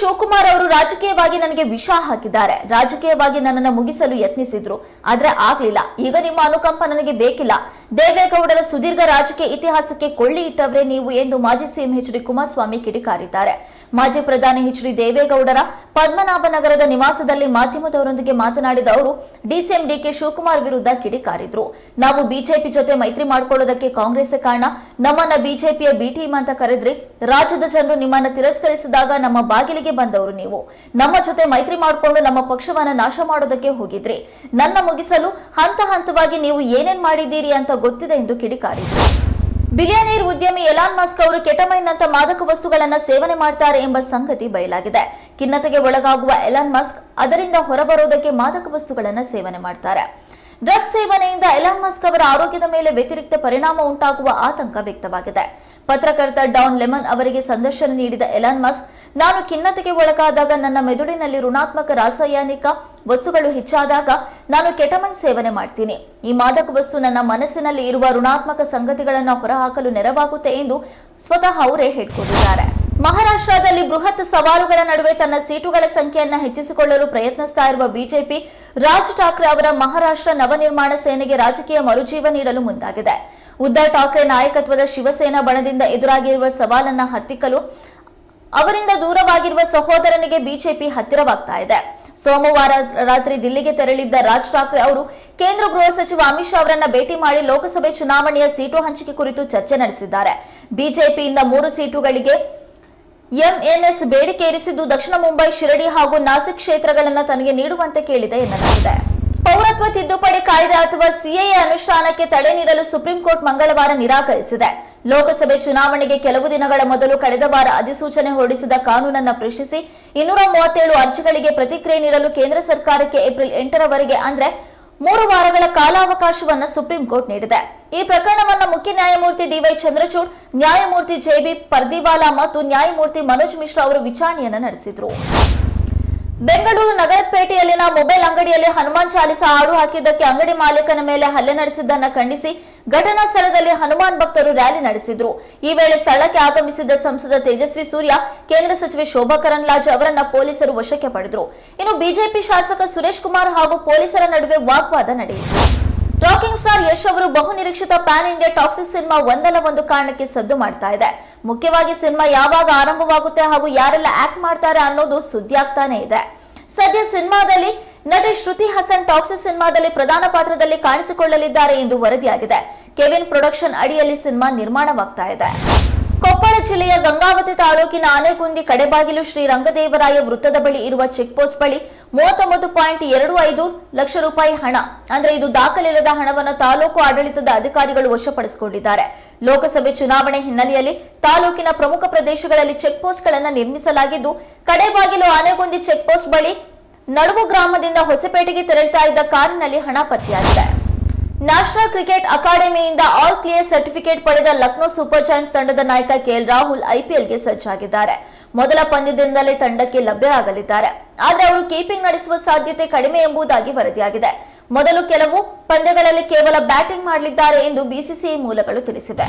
ಶಿವಕುಮಾರ್ ಅವರು ರಾಜಕೀಯವಾಗಿ ನನಗೆ ವಿಷ ಹಾಕಿದ್ದಾರೆ. ರಾಜಕೀಯವಾಗಿ ನನ್ನನ್ನು ಮುಗಿಸಲು ಯತ್ನಿಸಿದ್ರು. ಆದ್ರೆ ಆಗ್ಲಿಲ್ಲ. ಈಗ ನಿಮ್ಮ ಅನುಕಂಪ ನನಗೆ ಬೇಕಿಲ್ಲ. ದೇವೇಗೌಡರ ಸುದೀರ್ಘ ರಾಜಕೀಯ ಇತಿಹಾಸಕ್ಕೆ ಕೊಳ್ಳಿ ಇಟ್ಟವರೇ ನೀವು ಎಂದು ಮಾಜಿ ಸಿಎಂ ಎಚ್ ಡಿ ಕುಮಾರಸ್ವಾಮಿ ಕಿಡಿಕಾರಿದ್ದಾರೆ. ಮಾಜಿ ಪ್ರಧಾನಿ ಎಚ್ ಡಿ ದೇವೇಗೌಡರ ಪದ್ಮನಾಭನಗರದ ನಿವಾಸದಲ್ಲಿ ಮಾಧ್ಯಮದವರೊಂದಿಗೆ ಮಾತನಾಡಿದ ಅವರು, ಡಿಸಿಎಂ ಡಿಕೆ ಶಿವಕುಮಾರ್ ವಿರುದ್ಧ ಕಿಡಿಕಾರಿದ್ರು. ನಾವು ಬಿಜೆಪಿ ಜೊತೆ ಮೈತ್ರಿ ಮಾಡಿಕೊಳ್ಳೋದಕ್ಕೆ ಕಾಂಗ್ರೆಸ್ ಕಾರಣ. ನಮ್ಮನ್ನ ಬಿಜೆಪಿಯ ಬಿ ಟೀಮ್ ಅಂತ ಕರೆದ್ರಿ ರಾಜ್ಯದ ಜನರು ನಿಮ್ಮನ್ನ ತಿರಸ್ಕರಿಸಿದಾಗ ನಮ್ಮ ಬಾಗಿಲಿಗೆ ಬಂದವರು ನೀವು. ನಮ್ಮ ಜೊತೆ ಮೈತ್ರಿ ಮಾಡಿಕೊಂಡು ನಮ್ಮ ಪಕ್ಷವನ್ನ ನಾಶ ಮಾಡೋದಕ್ಕೆ ಹೋಗಿದ್ರಿ. ನನ್ನ ಮುಗಿಸಲು ಹಂತ ಹಂತವಾಗಿ ನೀವು ಏನೇನ್ ಮಾಡಿದ್ದೀರಿ ಅಂತ ಗೊತ್ತಿದೆ ಎಂದು ಕಿಡಿಕಾರಿದರು ಬಿಲಿಯನೇರ್ ಉದ್ಯಮಿ ಎಲಾನ್ ಮಸ್ಕ್ ಅವರು ಕೆಟಮೈನ್ನಂತ ಮಾದಕ ವಸ್ತುಗಳನ್ನು ಸೇವನೆ ಮಾಡ್ತಾರೆ ಎಂಬ ಸಂಗತಿ ಬಯಲಾಗಿದೆ. ಖಿನ್ನತೆಗೆ ಒಳಗಾಗುವ ಎಲಾನ್ ಮಸ್ಕ್ ಅದರಿಂದ ಹೊರಬರೋದಕ್ಕೆ ಮಾದಕ ವಸ್ತುಗಳನ್ನು ಸೇವನೆ ಮಾಡ್ತಾರೆ. ಡ್ರಗ್ಸ್ ಸೇವನೆಯಿಂದ ಎಲಾನ್ ಮಸ್ಕ್ ಅವರ ಆರೋಗ್ಯದ ಮೇಲೆ ವ್ಯತಿರಿಕ್ತ ಪರಿಣಾಮ ಉಂಟಾಗುವ ಆತಂಕ ವ್ಯಕ್ತವಾಗಿದೆ. ಪತ್ರಕರ್ತ ಡಾನ್ ಲೆಮನ್ ಅವರಿಗೆ ಸಂದರ್ಶನ ನೀಡಿದ ಎಲಾನ್ ಮಸ್ಕ್, ನಾನು ಖಿನ್ನತೆಗೆ ಒಳಗಾದಾಗ ನನ್ನ ಮೆದುಳಿನಲ್ಲಿ ಋಣಾತ್ಮಕ ರಾಸಾಯನಿಕ ವಸ್ತುಗಳು ಹೆಚ್ಚಾದಾಗ ನಾನು ಕೆಟಮೈನ್ ಸೇವನೆ ಮಾಡ್ತೀನಿ. ಈ ಮಾದಕ ವಸ್ತು ನನ್ನ ಮನಸ್ಸಿನಲ್ಲಿ ಇರುವ ಋಣಾತ್ಮಕ ಸಂಗತಿಗಳನ್ನು ಹೊರಹಾಕಲು ನೆರವಾಗುತ್ತೆ ಎಂದು ಸ್ವತಃ ಅವರೇ ಹೇಳಿಕೊಂಡಿದ್ದಾರೆ. ಮಹಾರಾಷ್ಟ್ರದಲ್ಲಿ ಬೃಹತ್ ಸವಾಲುಗಳ ನಡುವೆ ತನ್ನ ಸೀಟುಗಳ ಸಂಖ್ಯೆಯನ್ನು ಹೆಚ್ಚಿಸಿಕೊಳ್ಳಲು ಪ್ರಯತ್ನಿಸ್ತಾ ಇರುವ ಬಿಜೆಪಿ, ರಾಜ್ ಠಾಕ್ರೆ ಅವರ ಮಹಾರಾಷ್ಟ್ರ ನವನಿರ್ಮಾಣ ಸೇನೆಗೆ ರಾಜಕೀಯ ಮರುಜೀವ ನೀಡಲು ಮುಂದಾಗಿದೆ. ಉದ್ಧವ್ ಠಾಕ್ರೆ ನಾಯಕತ್ವದ ಶಿವಸೇನಾ ಬಣದಿಂದ ಎದುರಾಗಿರುವ ಸವಾಲನ್ನು ಹತ್ತಿಕ್ಕಲು ಅವರಿಂದ ದೂರವಾಗಿರುವ ಸಹೋದರನಿಗೆ ಬಿಜೆಪಿ ಹತ್ತಿರವಾಗ್ತಾ ಇದೆ. ಸೋಮವಾರ ರಾತ್ರಿ ದಿಲ್ಲಿಗೆ ತೆರಳಿದ್ದ ರಾಜ್ ಠಾಕ್ರೆ ಅವರು ಕೇಂದ್ರ ಗೃಹ ಸಚಿವ ಅಮಿತ್ ಶಾ ಅವರನ್ನ ಭೇಟಿ ಮಾಡಿ ಲೋಕಸಭೆ ಚುನಾವಣೆಯ ಸೀಟು ಹಂಚಿಕೆ ಕುರಿತು ಚರ್ಚೆ ನಡೆಸಿದ್ದಾರೆ. ಬಿಜೆಪಿಯಿಂದ ಮೂರು ಸೀಟುಗಳಿಗೆ ಎಂಎನ್ಎಸ್ ಬೇಡಿಕೆ ಇರಿಸಿದ್ದು ದಕ್ಷಿಣ ಮುಂಬೈ, ಶಿರಡಿ ಹಾಗೂ ನಾಸಿಕ್ ಕ್ಷೇತ್ರಗಳನ್ನು ತನಗೆ ನೀಡುವಂತೆ ಕೇಳಿದೆ ಎನ್ನಲಾಗಿದೆ. ಪೌರತ್ವ ತಿದ್ದುಪಡಿ ಕಾಯ್ದೆ ಅಥವಾ ಸಿಎಎ ಅನುಷ್ಠಾನಕ್ಕೆ ತಡೆ ನೀಡಲು ಸುಪ್ರೀಂ ಕೋರ್ಟ್ ಮಂಗಳವಾರ ನಿರಾಕರಿಸಿದೆ. ಲೋಕಸಭೆ ಚುನಾವಣೆಗೆ ಕೆಲವು ದಿನಗಳ ಮೊದಲು ಕಳೆದ ವಾರ ಅಧಿಸೂಚನೆ ಹೊರಡಿಸಿದ ಕಾನೂನನ್ನ ಪ್ರಶ್ನಿಸಿ ಇನ್ನೂರ ಮೂವತ್ತೇಳು ಅರ್ಜಿಗಳಿಗೆ ಪ್ರತಿಕ್ರಿಯೆ ನೀಡಲು ಕೇಂದ್ರ ಸರ್ಕಾರಕ್ಕೆ ಏಪ್ರಿಲ್ ಎಂಟರವರೆಗೆ ಅಂದ್ರೆ ಮೂರು ವಾರಗಳ ಕಾಲಾವಕಾಶವನ್ನು ಸುಪ್ರೀಂ ಕೋರ್ಟ್ ನೀಡಿದೆ. ಈ ಪ್ರಕರಣವನ್ನು ಮುಖ್ಯ ನ್ಯಾಯಮೂರ್ತಿ ಡಿವೈ ಚಂದ್ರಚೂಡ್, ನ್ಯಾಯಮೂರ್ತಿ ಜೆಬಿ ಪರ್ದಿವಾಲಾ ಮತ್ತು ನ್ಯಾಯಮೂರ್ತಿ ಮನೋಜ್ ಮಿಶ್ರಾ ಅವರು ವಿಚಾರಣೆಯನ್ನು ನಡೆಸಿದ್ರು. ಬೆಂಗಳೂರು ನಗರಪೇಟೆಯಲ್ಲಿನ ಮೊಬೈಲ್ ಅಂಗಡಿಯಲ್ಲಿ ಹನುಮಾನ್ ಚಾಲಿಸ ಹಾಡು ಹಾಕಿದ್ದಕ್ಕೆ ಅಂಗಡಿ ಮಾಲೀಕನ ಮೇಲೆ ಹಲ್ಲೆ ನಡೆಸಿದ್ದನ್ನ ಖಂಡಿಸಿ ಘಟನಾ ಸ್ಥಳದಲ್ಲಿ ಹನುಮಾನ್ ಭಕ್ತರು ರ್ಯಾಲಿ ನಡೆಸಿದ್ರು. ಈ ವೇಳೆ ಸ್ಥಳಕ್ಕೆ ಆಗಮಿಸಿದ್ದ ಸಂಸದ ತೇಜಸ್ವಿ ಸೂರ್ಯ, ಕೇಂದ್ರ ಸಚಿವೆ ಶೋಭಾ ಕರಂದ್ಲಾಜೆ ಅವರನ್ನ ಪೊಲೀಸರು ವಶಕ್ಕೆ ಪಡೆದರು. ಇನ್ನು ಬಿಜೆಪಿ ಶಾಸಕ ಸುರೇಶ್ ಕುಮಾರ್ ಹಾಗೂ ಪೊಲೀಸರ ನಡುವೆ ವಾಗ್ವಾದ ನಡೆಯಿತು. ರಾಕಿಂಗ್ ಸ್ಟಾರ್ ಯಶ್ ಅವರು ಬಹು ನಿರೀಕ್ಷಿತ ಪ್ಯಾನ್ ಇಂಡಿಯಾ ಟಾಕ್ಸಿಕ್ ಸಿನಿಮಾ ಒಂದಲ್ಲ ಒಂದು ಕಾರಣಕ್ಕೆ ಸದ್ದು ಮಾಡ್ತಾ ಇದೆ. ಮುಖ್ಯವಾಗಿ ಸಿನಿಮಾ ಯಾವಾಗ ಆರಂಭವಾಗುತ್ತೆ ಹಾಗೂ ಯಾರೆಲ್ಲ ಆಕ್ಟ್ ಮಾಡ್ತಾರೆ ಅನ್ನೋದು ಸುದ್ದಿ ಆಗ್ತಾನೆ ಇದೆ. ಸದ್ಯ ಸಿನಿಮಾದಲ್ಲಿ ನಟಿ ಶ್ರುತಿ ಹಸನ್ ಟಾಕ್ಸಿಕ್ ಸಿನಿಮಾದಲ್ಲಿ ಪ್ರಧಾನ ಪಾತ್ರದಲ್ಲಿ ಕಾಣಿಸಿಕೊಳ್ಳಲಿದ್ದಾರೆ ಎಂದು ವರದಿಯಾಗಿದೆ. ಕೆವಿನ್ ಪ್ರೊಡಕ್ಷನ್ ಅಡಿಯಲ್ಲಿ ಸಿನಿಮಾ ನಿರ್ಮಾಣವಾಗ್ತಾ ಇದೆ. ಕೊಪ್ಪಳ ಜಿಲ್ಲೆಯ ಗಂಗಾವತಿ ತಾಲೂಕಿನ ಆನೆಗುಂದಿ ಕಡೆಬಾಗಿಲು ಶ್ರೀ ರಂಗದೇವರಾಯ ವೃತ್ತದ ಬಳಿ ಇರುವ ಚೆಕ್ ಪೋಸ್ಟ್ ಬಳಿ ಮೂವತ್ತೊಂಬತ್ತು ಪಾಯಿಂಟ್ ಎರಡು ಐದು ಲಕ್ಷ ರೂಪಾಯಿ ಹಣ, ಅಂದ್ರೆ ಇದು ದಾಖಲಿಲ್ಲದ ಹಣವನ್ನು ತಾಲೂಕು ಆಡಳಿತದ ಅಧಿಕಾರಿಗಳು ವಶಪಡಿಸಿಕೊಂಡಿದ್ದಾರೆ. ಲೋಕಸಭೆ ಚುನಾವಣೆ ಹಿನ್ನೆಲೆಯಲ್ಲಿ ತಾಲೂಕಿನ ಪ್ರಮುಖ ಪ್ರದೇಶಗಳಲ್ಲಿ ಚೆಕ್ ಪೋಸ್ಟ್ಗಳನ್ನು ನಿರ್ಮಿಸಲಾಗಿದ್ದು, ಕಡೆಬಾಗಿಲು ಆನೆಗುಂದಿ ಚೆಕ್ ಪೋಸ್ಟ್ ಬಳಿ ನಡುವು ಗ್ರಾಮದಿಂದ ಹೊಸಪೇಟೆಗೆ ತೆರಳುತ್ತಾ ಇದ್ದ ಕಾರಿನಲ್ಲಿ ಹಣ ಪತ್ತೆಯಾಗಿದೆ. ನ್ಯಾಷನಲ್ ಕ್ರಿಕೆಟ್ ಅಕಾಡೆಮಿಯಿಂದ ಆಲ್ ಕ್ಲಿಯರ್ ಸರ್ಟಿಫಿಕೇಟ್ ಪಡೆದ ಲಕ್ನೋ ಸೂಪರ್ ಜಾಯಿಂಟ್ಸ್ ತಂಡದ ನಾಯಕ ಕೆಎಲ್ ರಾಹುಲ್ ಐಪಿಎಲ್ಗೆ ಸಜ್ಜಾಗಿದ್ದಾರೆ. ಮೊದಲ ಪಂದ್ಯದಿಂದಲೇ ತಂಡಕ್ಕೆ ಲಭ್ಯರಾಗಲಿದ್ದಾರೆ ಆದರೆ ಅವರು ಕೀಪಿಂಗ್ ನಡೆಸುವ ಸಾಧ್ಯತೆ ಕಡಿಮೆ ಎಂಬುದಾಗಿ ವರದಿಯಾಗಿದೆ. ಮೊದಲು ಕೆಲವು ಪಂದ್ಯಗಳಲ್ಲಿ ಕೇವಲ ಬ್ಯಾಟಿಂಗ್ ಮಾಡಲಿದ್ದಾರೆ ಎಂದು ಬಿಸಿಸಿಐ ಮೂಲಗಳು ತಿಳಿಸಿವೆ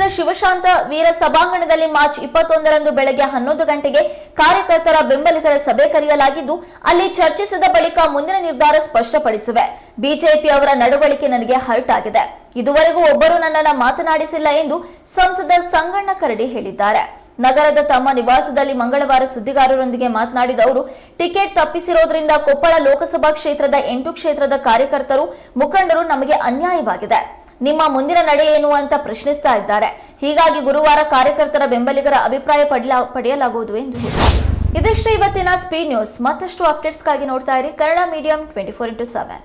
ನಗರದ ಶಿವಶಾಂತ ವೀರ ಸಭಾಂಗಣದಲ್ಲಿ ಮಾರ್ಚ್ ಇಪ್ಪತ್ತೊಂದರಂದು ಬೆಳಗ್ಗೆ ಹನ್ನೊಂದು ಗಂಟೆಗೆ ಕಾರ್ಯಕರ್ತರ ಬೆಂಬಲಿಗರ ಸಭೆ ಕರೆಯಲಾಗಿದ್ದು, ಅಲ್ಲಿ ಚರ್ಚಿಸಿದ ಬಳಿಕ ಮುಂದಿನ ನಿರ್ಧಾರ ಸ್ಪಷ್ಟಪಡಿಸುವೆ. ಬಿಜೆಪಿ ಅವರ ನಡವಳಿಕೆ ನನಗೆ ಹರ್ಟ್ ಆಗಿದೆ ಇದುವರೆಗೂ ಒಬ್ಬರು ನನ್ನನ್ನ ಮಾತನಾಡಿಸಿಲ್ಲ ಎಂದು ಸಂಸದ ಸಂಗಣ್ಣ ಕರಡಿ ಹೇಳಿದ್ದಾರೆ. ನಗರದ ತಮ್ಮ ನಿವಾಸದಲ್ಲಿ ಮಂಗಳವಾರ ಸುದ್ದಿಗಾರರೊಂದಿಗೆ ಮಾತನಾಡಿದ ಅವರು, ಟಿಕೆಟ್ ತಪ್ಪಿಸಿರೋದ್ರಿಂದ ಕೊಪ್ಪಳ ಲೋಕಸಭಾ ಕ್ಷೇತ್ರದ ಎಂಟು ಕ್ಷೇತ್ರದ ಕಾರ್ಯಕರ್ತರು ಮುಖಂಡರು ನಮಗೆ ಅನ್ಯಾಯವಾಗಿದೆ. ನಿಮ್ಮ ಮುಂದಿನ ನಡೆ ಏನು ಅಂತ ಪ್ರಶ್ನಿಸ್ತಾ ಇದ್ದಾರೆ. ಹೀಗಾಗಿ ಗುರುವಾರ ಕಾರ್ಯಕರ್ತರ ಬೆಂಬಲಿಗರ ಅಭಿಪ್ರಾಯ ಪಡೆಯಲಾ- ಪಡೆಯಲಾಗುವುದು ಎಂದು ಹೇಳಿದ್ದಾರೆ ಇದಿಷ್ಟು ಇವತ್ತಿನ ಸ್ಪೀಡ್ ನ್ಯೂಸ್ ಮತ್ತಷ್ಟು ಅಪ್ಡೇಟ್ಸ್ಗಾಗಿ ನೋಡ್ತಾ ಇರಿ Kannada medium twenty four into seven